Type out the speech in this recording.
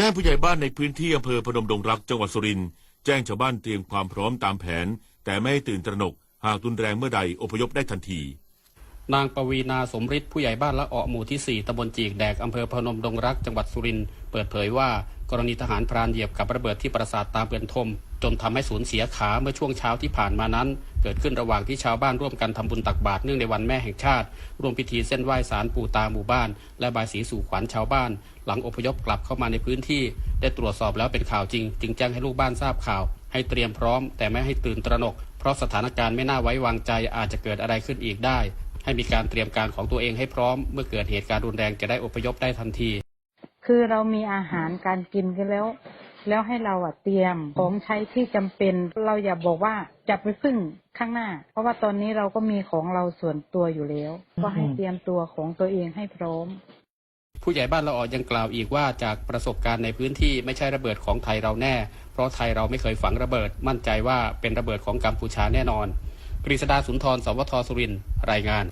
ด้านผู้ใหญ่บ้านในพื้นที่อำเภอพนมดงรักจังหวัดสุรินทร์แจ้งชาวบ้านเตรียมความพร้อมตามแผน แต่ไม่ให้ตื่นตระหนก หากรุนแรงเมื่อใดอพยพได้ทันที นางปวีนาสมฤทธิ์ผู้ใหญ่บ้านละออหมู่ที่ 4ตำบลจีกแดกอำเภอพนมดงรักจังหวัดสุรินทร์เปิดเผยว่า กรณีทหารพรานเหยียบกับระเบิดที่ปราสาทตามเปือนทม จนทำให้สูญเสียขาเมื่อช่วงเช้าที่ผ่านมานั้น เกิดขึ้นระหว่างที่ชาวบ้านร่วมกันทำบุญตักบาตรเนื่องในวันแม่แห่งชาติ ร่วมพิธีเส้นไหว้สารปู่ตาหมู่บ้าน และบายสีสู่ขวัญชาวบ้าน หลังอพยพกลับเข้ามาในพื้นที่ ได้ตรวจสอบแล้วเป็นข่าวจริง จึงแจ้งให้ลูกบ้านทราบข่าว ให้เตรียมพร้อม แต่ไม่ให้ตื่นตระหนก เพราะสถานการณ์ไม่น่าไว้วางใจอาจจะเกิดอะไรขึ้นอีกได้ให้มีการเตรียมการของตัวเองให้พร้อม เมื่อเกิดเหตุการณ์รุนแรงจะได้อพยพได้ทันที คือเรามีอาหารการกินกันแล้ว แล้วให้เราอะเตรียมของใช้ที่จำเป็น เราอย่าบอกว่าจะไปพึ่งข้างหน้า เพราะว่าตอนนี้เราก็มีของเราส่วนตัวอยู่แล้ว ก็ให้เตรียมตัวของตัวเองให้พร้อม ผู้ใหญ่บ้านละออยังกล่าวอีกว่าจากประสบการณ์ในพื้นที่ไม่ใช่ระเบิดของไทยเราแน่ เพราะไทยเราไม่เคยฝังระเบิด มั่นใจว่าเป็นระเบิดของกัมพูชาแน่นอนกฤษดาสุนทร สวทสุรินทร์รายงาน